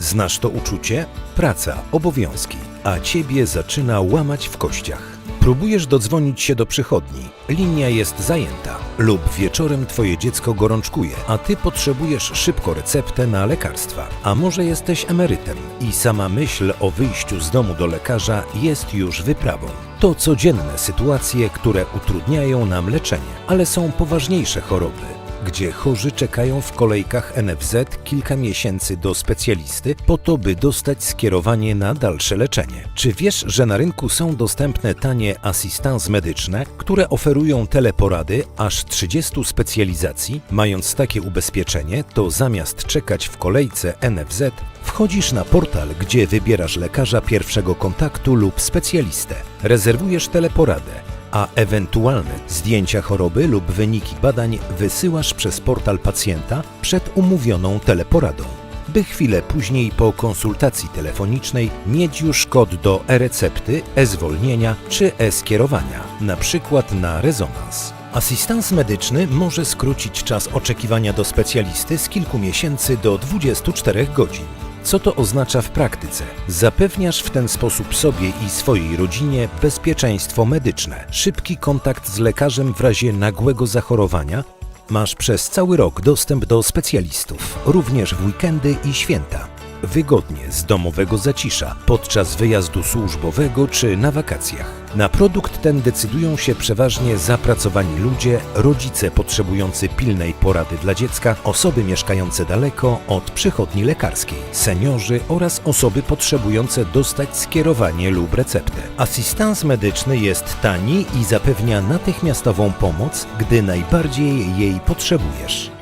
Znasz to uczucie? Praca, obowiązki, a ciebie zaczyna łamać w kościach. Próbujesz dodzwonić się do przychodni, linia jest zajęta, lub wieczorem twoje dziecko gorączkuje, a ty potrzebujesz szybko receptę na lekarstwa. A może jesteś emerytem i sama myśl o wyjściu z domu do lekarza jest już wyprawą. To codzienne sytuacje, które utrudniają nam leczenie, ale są poważniejsze choroby gdzie chorzy czekają w kolejkach NFZ kilka miesięcy do specjalisty po to, by dostać skierowanie na dalsze leczenie. Czy wiesz, że na rynku są dostępne tanie asystans medyczne, które oferują teleporady aż 30 specjalizacji? Mając takie ubezpieczenie, to zamiast czekać w kolejce NFZ, wchodzisz na portal, gdzie wybierasz lekarza pierwszego kontaktu lub specjalistę. Rezerwujesz teleporadę a ewentualne zdjęcia choroby lub wyniki badań wysyłasz przez portal pacjenta przed umówioną teleporadą, by chwilę później po konsultacji telefonicznej mieć już kod do e-recepty, e-zwolnienia czy e-skierowania, na przykład na rezonans. Asystans medyczny może skrócić czas oczekiwania do specjalisty z kilku miesięcy do 24 godzin. Co to oznacza w praktyce? Zapewniasz w ten sposób sobie i swojej rodzinie bezpieczeństwo medyczne, szybki kontakt z lekarzem w razie nagłego zachorowania. Masz przez cały rok dostęp do specjalistów, również w weekendy i święta. Wygodnie z domowego zacisza, podczas wyjazdu służbowego czy na wakacjach. Na produkt ten decydują się przeważnie zapracowani ludzie, rodzice potrzebujący pilnej porady dla dziecka, osoby mieszkające daleko od przychodni lekarskiej, seniorzy oraz osoby potrzebujące dostać skierowanie lub receptę. Asystans medyczny jest tani i zapewnia natychmiastową pomoc, gdy najbardziej jej potrzebujesz.